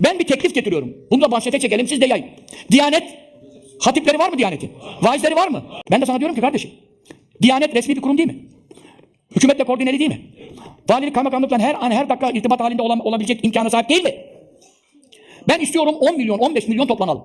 Ben bir teklif getiriyorum. Bunu da bahsete çekelim siz de yayın. Diyanet hatipleri var mı Diyanet'in? Vaizleri var mı? Ben de sana diyorum ki kardeşim. Diyanet resmi bir kurum değil mi? Hükümetle koordineli değil mi? Valilik kaymakamlıkla her an her dakika irtibat halinde olan, olabilecek imkana sahip değil mi? Ben istiyorum 10 milyon 15 milyon toplanalım.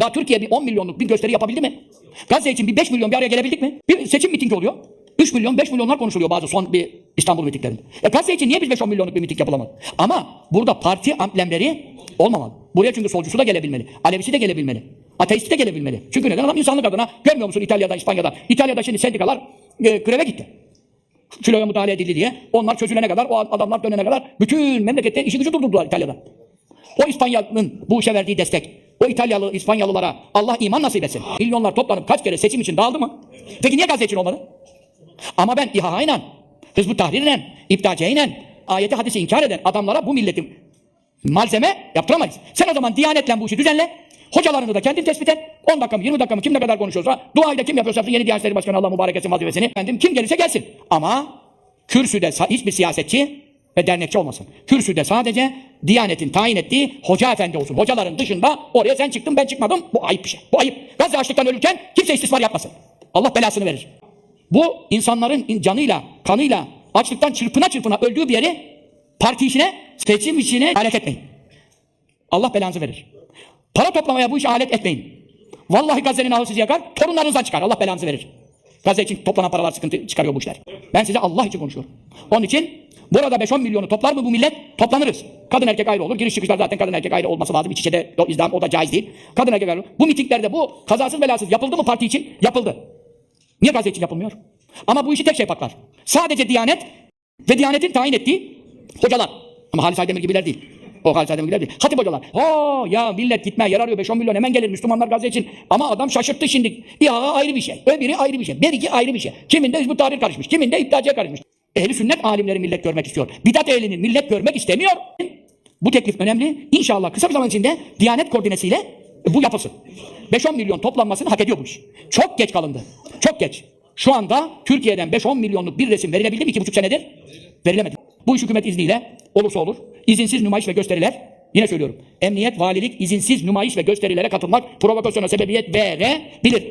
Daha Türkiye bir 10 milyonluk bir gösteri yapabildi mi? Gazze için bir 5 milyon bir araya gelebildik mi? Bir seçim mitingi oluyor. 3 milyon 5 milyonlar konuşuluyor bazı son bir İstanbul mitinglerinde. E Gazze için niye biz 5-10 milyonluk bir miting yapılamadı? Ama burada parti amblemleri olmamalı. Buraya çünkü solcusu da gelebilmeli. Alevisi de gelebilmeli. Ateisti de gelebilmeli. Çünkü neden? Adam insanlık adına görmüyor musun İtalya'da, İspanya'da? İtalya'da şimdi sendikalar e, greve gitti. Kiloya müdahale edildi diye. Onlar çözülene kadar, o adamlar dönene kadar bütün memlekette işi gücü durdurdular İtalya'da. O İspanya'nın bu işe verdiği destek, o İtalyalı, İspanyalılara Allah iman nasip etsin. Milyonlar toplanıp kaç kere seçim için dağıldı mı? Peki niye Gazze için olmadı? Ama ben İHA'yla, Hızbut Tahrir'le, İbdace'yle, ayeti hadisi inkar eden adamlara bu milletin malzeme yaptıramayız. Sen o zaman diyanetle bu işi düzenle. Hocalarını da kendin tespit et. 10 dakika mı 20 dakika mı kim ne kadar konuşuyorsa duayı da kim yapıyorsa yapsın, yeni Diyanet İşleri Başkanı Allah mübarek etsin vazifesini. Efendim kim gelirse gelsin. Ama kürsüde hiçbir siyasetçi ve dernekçi olmasın. Kürsüde sadece Diyanet'in tayin ettiği hoca efendi olsun. Hocaların dışında oraya sen çıktın ben çıkmadım. Bu ayıp bir şey. Bu ayıp. Gazze açlıktan ölürken kimse istismar yapmasın. Allah belasını verir. Bu insanların canıyla, kanıyla, açlıktan çırpına çırpına öldüğü bir yeri parti işine, seçim işine alet etmeyin. Allah belanızı verir. Para toplamaya bu işe alet etmeyin. Vallahi Gazze'nin ahı sizi yakar, torunlarınızdan çıkar. Allah belanızı verir. Gazze için toplanan paralar sıkıntı çıkarıyor bu işler. Ben size Allah için konuşuyorum. Onun için burada 5-10 milyonu toplar mı bu millet? Toplanırız. Kadın erkek ayrı olur. Giriş çıkışlar zaten kadın erkek ayrı olması lazım. İç içe de izdam o da caiz değil. Kadın erkek ayrı. Bu mitinglerde bu kazasız belasız yapıldı mı parti için? Yapıldı. Niye Gazze için yapılmıyor? Ama bu işi tek şey patlar. Sadece Diyanet ve Diyanet'in tayin ettiği hocalar. Ama Halis Aydemir gibiler değil. O Halis Aydemir gibiler değil. Hatip hocalar. Oo ya millet gitmeye arıyor 5-10 milyon hemen gelir Müslümanlar Gazze için. Ama adam şaşırttı şimdi. İHA ayrı bir şey. Öbürü ayrı bir şey. Beriki ayrı bir şey. Kiminde Hizbut Tahrir karışmış. Kiminde İptacıya karışmış. Ehli sünnet alimleri millet görmek istiyor. Bidat ehlinin millet görmek istemiyor. Bu teklif önemli. İnşallah kısa bir zaman içinde Diyanet koordinesiyle bu yapılsın. 5-10 milyon toplanmasını hak ediyor bu iş. Çok geç kalındı. Çok geç. Şu anda Türkiye'den 5-10 milyonluk bir resim verilebildi mi? 2,5 senedir verilemedi. Bu iş hükümet izniyle olursa olur. İzinsiz nümayiş ve gösteriler yine söylüyorum. Emniyet, valilik izinsiz nümayiş ve gösterilere katılmak provokasyona sebebiyet verebilir.